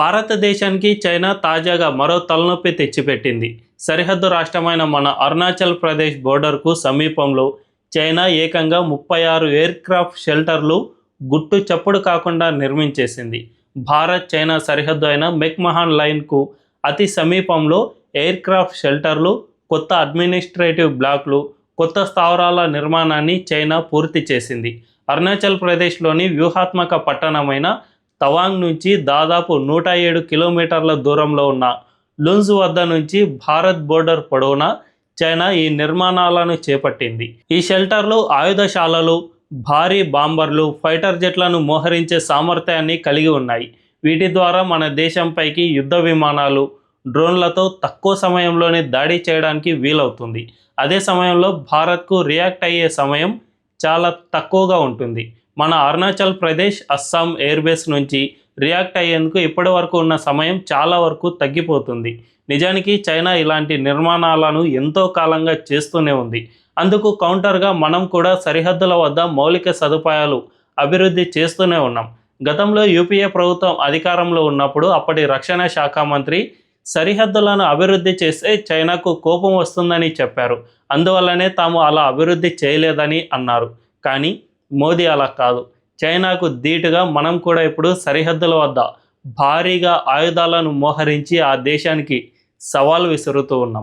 భారతదేశానికి చైనా తాజాగా మరో తలనొప్పి తెచ్చిపెట్టింది. సరిహద్దు రాష్ట్రమైన మన అరుణాచల్ ప్రదేశ్ బోర్డర్కు సమీపంలో చైనా ఏకంగా ముప్పై ఆరు ఎయిర్క్రాఫ్ట్ షెల్టర్లు గుట్టు చప్పుడు కాకుండా నిర్మించేసింది. భారత్ చైనా సరిహద్దు అయిన మెక్మహాన్ లైన్కు అతి సమీపంలో ఎయిర్క్రాఫ్ట్ షెల్టర్లు కొత్త అడ్మినిస్ట్రేటివ్ బ్లాక్లు కొత్త స్థావరాల నిర్మాణాన్ని చైనా పూర్తి చేసింది. అరుణాచల్ ప్రదేశ్లోని వ్యూహాత్మక పట్టణమైన తవాంగ్ నుంచి దాదాపు నూట ఏడు కిలోమీటర్ల దూరంలో ఉన్న లున్స్ వద్ద నుంచి భారత్ బోర్డర్ పొడవునా చైనా ఈ నిర్మాణాలను చేపట్టింది. ఈ షెల్టర్లు ఆయుధశాలలు భారీ బాంబర్లు ఫైటర్ జెట్లను మోహరించే సామర్థ్యాన్ని కలిగి ఉన్నాయి. వీటి ద్వారా మన దేశంపైకి యుద్ధ విమానాలు డ్రోన్లతో తక్కువ సమయంలోనే దాడి చేయడానికి వీలవుతుంది. అదే సమయంలో భారత్కు రియాక్ట్ అయ్యే సమయం చాలా తక్కువగా ఉంటుంది. మన అరుణాచల్ ప్రదేశ్ అస్సాం ఎయిర్ బేస్ నుంచి రియాక్ట్ అయ్యేందుకు ఇప్పటి వరకు ఉన్న సమయం చాలా వరకు తగ్గిపోతుంది. నిజానికి చైనా ఇలాంటి నిర్మాణాలను ఎంతో కాలంగా చేస్తూనే ఉంది. అందుకు కౌంటర్గా మనం కూడా సరిహద్దుల వద్ద మౌలిక సదుపాయాలు అభివృద్ధి చేస్తూనే ఉన్నాం. గతంలో యూపీఏ ప్రభుత్వం అధికారంలో ఉన్నప్పుడు అప్పటి రక్షణ శాఖ మంత్రి సరిహద్దులను అభివృద్ధి చేస్తే చైనాకు కోపం వస్తుందని చెప్పారు. అందువల్లనే తాము అలా అభివృద్ధి చేయలేదని అన్నారు. కానీ మోదీ అలా కాదు. చైనాకు ధీటుగా మనం కూడా ఇప్పుడు సరిహద్దుల వద్ద భారీగా ఆయుధాలను మోహరించి ఆ దేశానికి సవాల్ విసురుతూ ఉన్నాం.